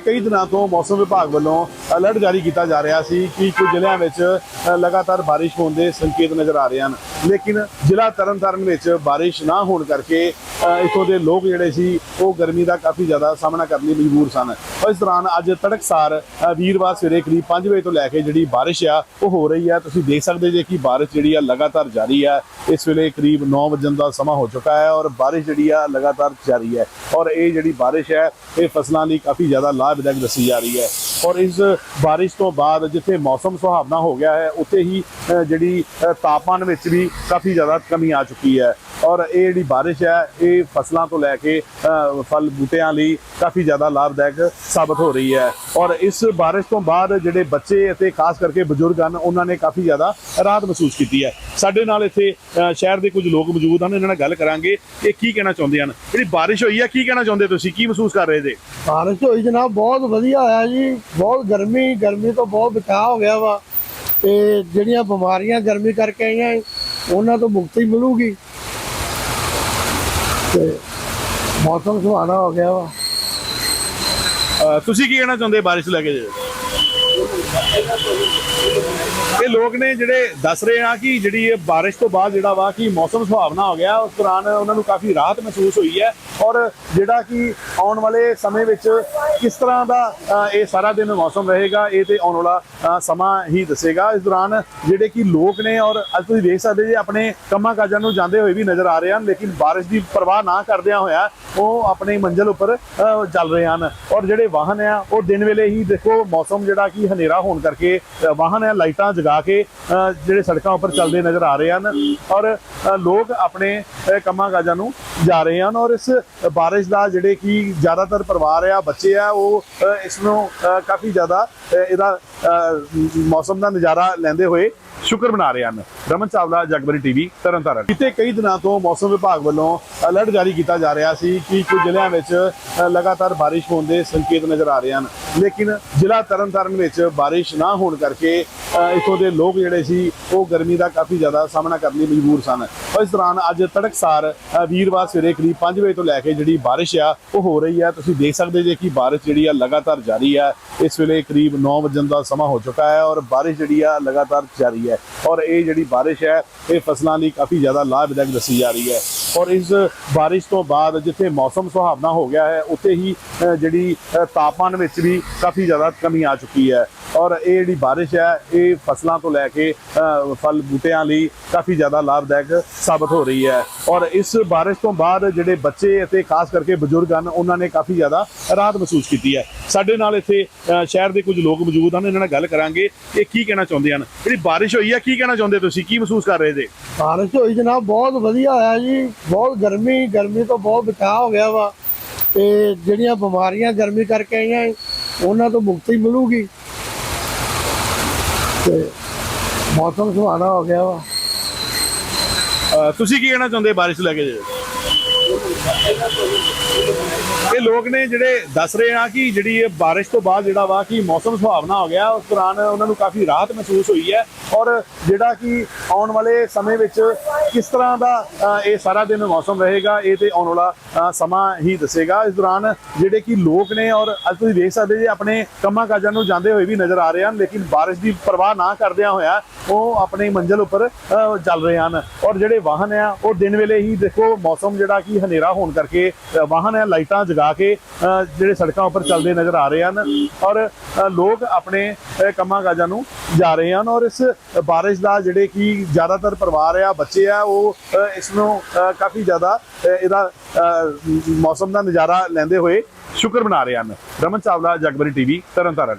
ਕਈ ਦਿਨਾਂ ਤੋਂ ਮੌਸਮ ਵਿਭਾਗ ਵੱਲੋਂ ਅਲਰਟ ਜਾਰੀ ਕੀਤਾ ਜਾ ਰਿਹਾ ਸੀ ਕਿ ਕੁਝ ਜ਼ਿਲ੍ਹਿਆਂ ਵਿੱਚ ਲਗਾਤਾਰ ਬਾਰਿਸ਼ ਹੋਣ ਦੇ ਸੰਕੇਤ ਨਜ਼ਰ ਆ ਰਹੇ ਹਨ। ਲੇਕਿਨ ਜ਼ਿਲ੍ਹਾ ਤਰਨਤਾਰਨ ਵਿੱਚ ਬਾਰਿਸ਼ ਨਾ ਹੋਣ ਕਰਕੇ ਅ, ਇੱਥੋਂ ਦੇ ਲੋਕ ਜਿਹੜੇ ਸੀ ਉਹ ਗਰਮੀ ਦਾ ਕਾਫੀ ਜ਼ਿਆਦਾ ਸਾਹਮਣਾ ਕਰਨ ਲਈ ਮਜਬੂਰ ਸਨ। ਇਸ ਦੌਰਾਨ ਅੱਜ ਤੜਕਸਾਰ ਵੀਰਵਾਰ ਸਵੇਰੇ ਕਰੀਬ 5 ਵਜੇ ਤੋਂ ਲੈ ਕੇ ਜਿਹੜੀ ਬਾਰਿਸ਼ ਆ ਉਹ ਹੋ ਰਹੀ ਹੈ ਤੁਸੀਂ ਦੇਖ ਸਕਦੇ ਜੇ ਕਿ ਬਾਰਿਸ਼ ਜਿਹੜੀ ਆ ਲਗਾਤਾਰ ਜਾਰੀ ਆ। ਇਸ ਵੇਲੇ ਕਰੀਬ 9 ਵਜੇ ਦਾ ਸਮਾਂ ਹੋ ਚੁੱਕਾ ਹੈ ਔਰ ਬਾਰਿਸ਼ ਜਿਹੜੀ ਆ ਲਗਾਤਾਰ ਜਾਰੀ ਹੈ। ਔਰ ਇਹ ਜਿਹੜੀ ਬਾਰਿਸ਼ ਹੈ ਇਹ ਫਸਲਾਂ ਲਈ ਕਾਫੀ ਜ਼ਿਆਦਾ ਲਾਭਦਾਇਕ ਦੱਸੀ ਜਾ ਰਹੀ ਹੈ। ਔਰ ਇਸ ਬਾਰਿਸ਼ ਤੋਂ ਬਾਅਦ ਜਿੱਥੇ ਮੌਸਮ ਸੁਹਾਵਣਾ ਹੋ ਗਿਆ ਹੈ, ਉੱਥੇ ਹੀ ਜਿਹੜੀ ਤਾਪਮਾਨ ਵਿੱਚ ਵੀ ਕਾਫੀ ਜ਼ਿਆਦਾ ਕਮੀ ਆ ਚੁੱਕੀ ਹੈ। ਔਰ ਇਹ ਜਿਹੜੀ ਬਾਰਿਸ਼ ਹੈ, ਇਹ ਫਸਲਾਂ ਤੋਂ ਲੈ ਕੇ ਫਲ ਬੂਟਿਆਂ ਲਈ ਕਾਫੀ ਜ਼ਿਆਦਾ ਲਾਭਦਾਇਕ ਸਾਬਤ ਹੋ ਰਹੀ ਹੈ। ਔਰ ਇਸ ਬਾਰਿਸ਼ ਤੋਂ ਬਾਅਦ ਜਿਹੜੇ ਬੱਚੇ ਅਤੇ ਖਾਸ ਕਰਕੇ ਬਜ਼ੁਰਗ ਹਨ, ਉਹਨਾਂ ਨੇ ਕਾਫੀ ਜ਼ਿਆਦਾ ਰਾਹਤ ਮਹਿਸੂਸ ਕੀਤੀ ਹੈ। ਸਾਡੇ ਨਾਲ ਇੱਥੇ ਸ਼ਹਿਰ ਦੇ ਕੁਝ ਲੋਕ ਮੌਜੂਦ ਹਨ, ਇਹਨਾਂ ਨਾਲ ਗੱਲ ਕਰਾਂਗੇ ਇਹ ਕੀ ਕਹਿਣਾ ਚਾਹੁੰਦੇ ਹਨ। ਜਿਹੜੀ ਬਾਰਿਸ਼ ਹੋਈ ਹੈ, ਕੀ ਕਹਿਣਾ ਚਾਹੁੰਦੇ ਤੁਸੀਂ? ਕੀ ਮਹਿਸੂਸ ਕਰ ਰਹੇ ਜੇ? ਬਾਰਿਸ਼ ਹੋਈ ਜਨਾਬ, ਬਹੁਤ ਵਧੀਆ ਹੋਇਆ ਜੀ। ਬਹੁਤ ਗਰਮੀ ਗਰਮੀ ਤੋਂ ਬਹੁਤ ਬਚਾਅ ਹੋ ਗਿਆ ਵਾ। ਤੇ ਜਿਹੜੀਆਂ ਬਿਮਾਰੀਆਂ ਗਰਮੀ ਕਰਕੇ ਆਈਆਂ ਉਹਨਾਂ ਤੋਂ ਮੁਕਤੀ ਮਿਲੂਗੀ। ਤੇ ਮੌਸਮ ਸੁਹਾਣਾ ਹੋ ਗਿਆ ਵਾ। ਅ, ਤੁਸੀਂ ਕੀ ਕਹਿਣਾ ਚਾਹੁੰਦੇ ਬਾਰਿਸ਼ ਲੈ ਕੇ? ਜੀ ਇਹ ਲੋਕ ਨੇ ਜਿਹੜੇ ਦੱਸ ਰਹੇ ਆ ਕਿ ਜਿਹੜੀ ਇਹ ਬਾਰਿਸ਼ ਤੋਂ ਬਾਅਦ ਜਿਹੜਾ ਵਾ ਕਿ ਮੌਸਮ ਸੁਹਾਵਣਾ ਹੋ ਗਿਆ, ਉਸ ਦੌਰਾਨ ਉਹਨਾਂ ਨੂੰ ਕਾਫੀ ਰਾਹਤ ਮਹਿਸੂਸ ਹੋਈ ਹੈ ਔਰ ਜਿਹੜਾ ਕਿ ਆਉਣ ਵਾਲੇ ਸਮੇਂ ਵਿੱਚ ਕਿਸ ਤਰ੍ਹਾਂ ਦਾ ਇਹ ਸਾਰਾ ਦਿਨ ਮੌਸਮ ਰਹੇਗਾ, ਇਹ ਤੇ ਆਉਣ ਵਾਲਾ ਸਮਾਂ ਹੀ ਦੱਸੇਗਾ। ਇਸ ਦੌਰਾਨ ਜਿਹੜੇ ਕਿ ਲੋਕ ਨੇ ਔਰ ਅੱਜ ਤੁਸੀਂ ਦੇਖ ਸਕਦੇ ਜੇ ਆਪਣੇ ਕੰਮਾਂ ਕਾਜਾਂ ਨੂੰ ਜਾਂਦੇ ਹੋਏ ਵੀ ਨਜ਼ਰ ਆ ਰਹੇ ਹਨ, ਲੇਕਿਨ ਬਾਰਿਸ਼ ਦੀ ਪਰਵਾਹ ਨਾ ਕਰਦਿਆਂ ਹੋਇਆ ਉਹ ਆਪਣੀ ਮੰਜ਼ਿਲ ਉੱਪਰ ਚੱਲ ਰਹੇ ਹਨ। ਔਰ ਜਿਹੜੇ ਵਾਹਨ ਆ, ਉਹ ਦਿਨ ਵੇਲੇ ਹੀ ਦੇਖੋ ਮੌਸਮ ਜਿਹੜਾ ਕਿ ਹਨੇਰਾ ਹੋਣ ਕਰਕੇ ਵਾਹਨ ਆ, ਲਾਈਟਾਂ ਜਗਾ ਕੇ ਅ, ਜਿਹੜੇ ਸੜਕਾਂ ਉੱਪਰ ਚੱਲਦੇ ਨਜ਼ਰ ਆ ਰਹੇ ਹਨ ਔਰ ਲੋਕ ਆਪਣੇ ਕੰਮਾਂ ਕਾਜਾਂ ਨੂੰ ਜਾ ਰਹੇ ਹਨ ਔਰ ਇਸ ਬਾਰਿਸ਼ ਦਾ ਜਿਹੜੇ ਕਿ ਜ਼ਿਆਦਾਤਰ ਪਰਿਵਾਰ ਆ ਬੱਚੇ ਆ ਉਹ ਅ, ਇਸ ਨੂੰ ਕਾਫੀ ਜ਼ਿਆਦਾ ਇਹਦਾ ਮੌਸਮ ਦਾ ਨਜ਼ਾਰਾ ਲੈਂਦੇ ਹੋਏ ਸ਼ੁਕਰ ਮਨਾ ਰਹੇ ਹਨ। ਰਮਨ ਚਾਵਲਾ ਜਗਬਰੀ ਟੀਵੀ ਤਰਨਤਾਰਨ। ਕਿਤੇ ਕਈ ਦਿਨਾਂ ਤੋਂ ਮੌਸਮ ਵਿਭਾਗ ਵੱਲੋਂ ਅਲਰਟ ਜਾਰੀ ਕੀਤਾ ਜਾ ਰਿਹਾ ਸੀ ਕਿ ਕੁਝ ਜ਼ਿਲ੍ਹਿਆਂ ਵਿੱਚ ਲਗਾਤਾਰ ਬਾਰਿਸ਼ ਹੋਣ ਦੇ ਸੰਕੇਤ ਨਜ਼ਰ ਆ ਰਹੇ ਹਨ। ਲੇਕਿਨ ਜ਼ਿਲ੍ਹਾ ਤਰਨਤਾਰਨ ਵਿੱਚ ਬਾਰਿਸ਼ ਨਾ ਹੋਣ ਕਰਕੇ ਅ, ਇੱਥੋਂ ਦੇ ਲੋਕ ਜਿਹੜੇ ਸੀ ਉਹ ਗਰਮੀ ਦਾ ਕਾਫੀ ਜ਼ਿਆਦਾ ਸਾਹਮਣਾ ਕਰਨ ਲਈ ਮਜਬੂਰ ਸਨ। ਇਸ ਦੌਰਾਨ ਅੱਜ ਤੜਕਸਾਰ ਅ, ਵੀਰਵਾਰ ਸਵੇਰੇ ਕਰੀਬ 5 ਵਜੇ ਤੋਂ ਲੈ ਕੇ ਜਿਹੜੀ ਬਾਰਿਸ਼ ਆ, ਉਹ ਹੋ ਰਹੀ ਹੈ ਤੁਸੀਂ ਦੇਖ ਸਕਦੇ ਜੇ ਕਿ ਬਾਰਿਸ਼ ਜਿਹੜੀ ਆ ਲਗਾਤਾਰ ਜਾਰੀ ਹੈ ਇਸ ਵੇਲੇ ਕਰੀਬ 9 ਵਜੇ ਦਾ ਸਮਾਂ ਹੋ ਚੁੱਕਾ ਹੈ ਔਰ ਬਾਰਿਸ਼ ਜਿਹੜੀ ਆ ਲਗਾਤਾਰ ਜਾਰੀ ਹੈ। ਔਰ ਇਹ ਜਿਹੜੀ ਬਾਰਿਸ਼ ਹੈ, ਇਹ ਫਸਲਾਂ ਲਈ ਕਾਫੀ ਜ਼ਿਆਦਾ ਲਾਭਦਾਇਕ ਦੱਸੀ ਜਾ ਰਹੀ ਹੈ। ਔਰ ਇਸ ਬਾਰਿਸ਼ ਤੋਂ ਬਾਅਦ ਜਿੱਥੇ ਮੌਸਮ ਸੁਹਾਵਣਾ ਹੋ ਗਿਆ ਹੈ, ਉੱਥੇ ਹੀ ਜਿਹੜੀ ਤਾਪਮਾਨ ਵਿੱਚ ਵੀ ਕਾਫੀ ਜ਼ਿਆਦਾ ਕਮੀ ਆ ਚੁੱਕੀ ਹੈ। ਔਰ ਇਹ ਜਿਹੜੀ ਬਾਰਿਸ਼ ਹੈ, ਇਹ ਫਸਲਾਂ ਤੋਂ ਲੈ ਕੇ ਫਲ ਬੂਟਿਆਂ ਲਈ ਕਾਫੀ ਜ਼ਿਆਦਾ ਲਾਭਦਾਇਕ ਸਾਬਤ ਹੋ ਰਹੀ ਹੈ। ਔਰ ਇਸ ਬਾਰਿਸ਼ ਤੋਂ ਬਾਅਦ ਜਿਹੜੇ ਬੱਚੇ ਅਤੇ ਖਾਸ ਕਰਕੇ ਬਜ਼ੁਰਗ ਹਨ, ਉਹਨਾਂ ਨੇ ਕਾਫੀ ਜ਼ਿਆਦਾ ਰਾਹਤ ਮਹਿਸੂਸ ਕੀਤੀ ਹੈ। ਸਾਡੇ ਨਾਲ ਇੱਥੇ ਸ਼ਹਿਰ ਦੇ ਕੁਝ ਲੋਕ ਮੌਜੂਦ ਹਨ, ਇਹਨਾਂ ਨਾਲ ਗੱਲ ਕਰਾਂਗੇ ਇਹ ਕੀ ਕਹਿਣਾ ਚਾਹੁੰਦੇ ਹਨ। ਜਿਹੜੀ ਬਾਰਿਸ਼ ਹੋਈ ਹੈ, ਕੀ ਕਹਿਣਾ ਚਾਹੁੰਦੇ ਤੁਸੀਂ? ਕੀ ਮਹਿਸੂਸ ਕਰ ਰਹੇ ਜੇ? ਬਾਰਿਸ਼ ਹੋਈ ਜਨਾਬ, ਬਹੁਤ ਵਧੀਆ ਹੋਇਆ ਜੀ। ਬਹੁਤ ਗਰਮੀ ਗਰਮੀ ਤੋਂ ਬਹੁਤ ਬਚਾਅ ਹੋ ਗਿਆ ਵਾ। ਤੇ ਜਿਹੜੀਆਂ ਬਿਮਾਰੀਆਂ ਗਰਮੀ ਕਰਕੇ ਆਈਆਂ, ਉਹਨਾਂ ਤੋਂ ਮੁਕਤੀ ਮਿਲੂਗੀ। ਤੇ ਮੌਸਮ ਸੁਹਾਣਾ ਹੋ ਗਿਆ ਵਾ। ਅ, ਤੁਸੀਂ ਕੀ ਕਹਿਣਾ ਚਾਹੁੰਦੇ ਬਾਰਿਸ਼ ਲੈ ਕੇ? ਜੀ ਇਹ ਲੋਕ ਨੇ ਜਿਹੜੇ ਦੱਸ ਰਹੇ ਆ ਕਿ ਜਿਹੜੀ ਇਹ ਬਾਰਿਸ਼ ਤੋਂ ਬਾਅਦ ਜਿਹੜਾ ਵਾ ਕਿ ਮੌਸਮ ਸੁਹਾਵਣਾ ਹੋ ਗਿਆ, ਉਸ ਦੌਰਾਨ ਉਹਨਾਂ ਨੂੰ ਕਾਫੀ ਰਾਹਤ ਮਹਿਸੂਸ ਹੋਈ ਹੈ ਔਰ ਜਿਹੜਾ ਕਿ ਆਉਣ ਵਾਲੇ ਸਮੇਂ ਵਿੱਚ ਕਿਸ ਤਰ੍ਹਾਂ ਦਾ ਇਹ ਸਾਰਾ ਦਿਨ ਮੌਸਮ ਰਹੇਗਾ, ਇਹ ਤੇ ਆਉਣ ਵਾਲਾ ਸਮਾਂ ਹੀ ਦੱਸੇਗਾ। ਇਸ ਦੌਰਾਨ ਜਿਹੜੇ ਕਿ ਲੋਕ ਨੇ ਔਰ ਅੱਜ ਤੁਸੀਂ ਦੇਖ ਸਕਦੇ ਜੇ ਆਪਣੇ ਕੰਮਾਂ ਕਾਜਾਂ ਨੂੰ ਜਾਂਦੇ ਹੋਏ ਵੀ ਨਜ਼ਰ ਆ ਰਹੇ ਹਨ, ਲੇਕਿਨ ਬਾਰਿਸ਼ ਦੀ ਪਰਵਾਹ ਨਾ ਕਰਦਿਆਂ ਹੋਇਆ ਉਹ ਆਪਣੀ ਮੰਜ਼ਿਲ ਉੱਪਰ ਚੱਲ ਰਹੇ ਹਨ। ਔਰ ਜਿਹੜੇ ਵਾਹਨ ਆ, ਉਹ ਦਿਨ ਵੇਲੇ ਹੀ ਦੇਖੋ ਮੌਸਮ ਜਿਹੜਾ ਕਿ ਹਨੇਰਾ ਹੋਣ ਕਰਕੇ ਵਾਹਨ ਆ ਲਾਈਟਾਂ ਜਗਾ ਕੇ ਅ, ਜਿਹੜੇ ਸੜਕਾਂ ਉੱਪਰ ਚੱਲਦੇ ਨਜ਼ਰ ਆ ਰਹੇ ਹਨ ਔਰ ਲੋਕ ਆਪਣੇ ਕੰਮਾਂ ਕਾਜਾਂ ਨੂੰ ਜਾ ਰਹੇ ਹਨ ਔਰ ਇਸ ਬਾਰਿਸ਼ ਦਾ ਜਿਹੜੇ ਕਿ ਜ਼ਿਆਦਾਤਰ ਪਰਿਵਾਰ ਆ ਬੱਚੇ ਆ ਉਹ ਅ, ਇਸ ਨੂੰ ਕਾਫੀ ਜ਼ਿਆਦਾ ਇਹਦਾ ਅ, ਮੌਸਮ ਦਾ ਨਜ਼ਾਰਾ ਲੈਂਦੇ ਹੋਏ ਸ਼ੁਕਰ ਮਨਾ ਰਹੇ ਹਨ। ਰਮਨ ਚਾਵਲਾ ਜਗਬਰੀ ਟੀਵੀ ਤਰਨਤਾਰਨ।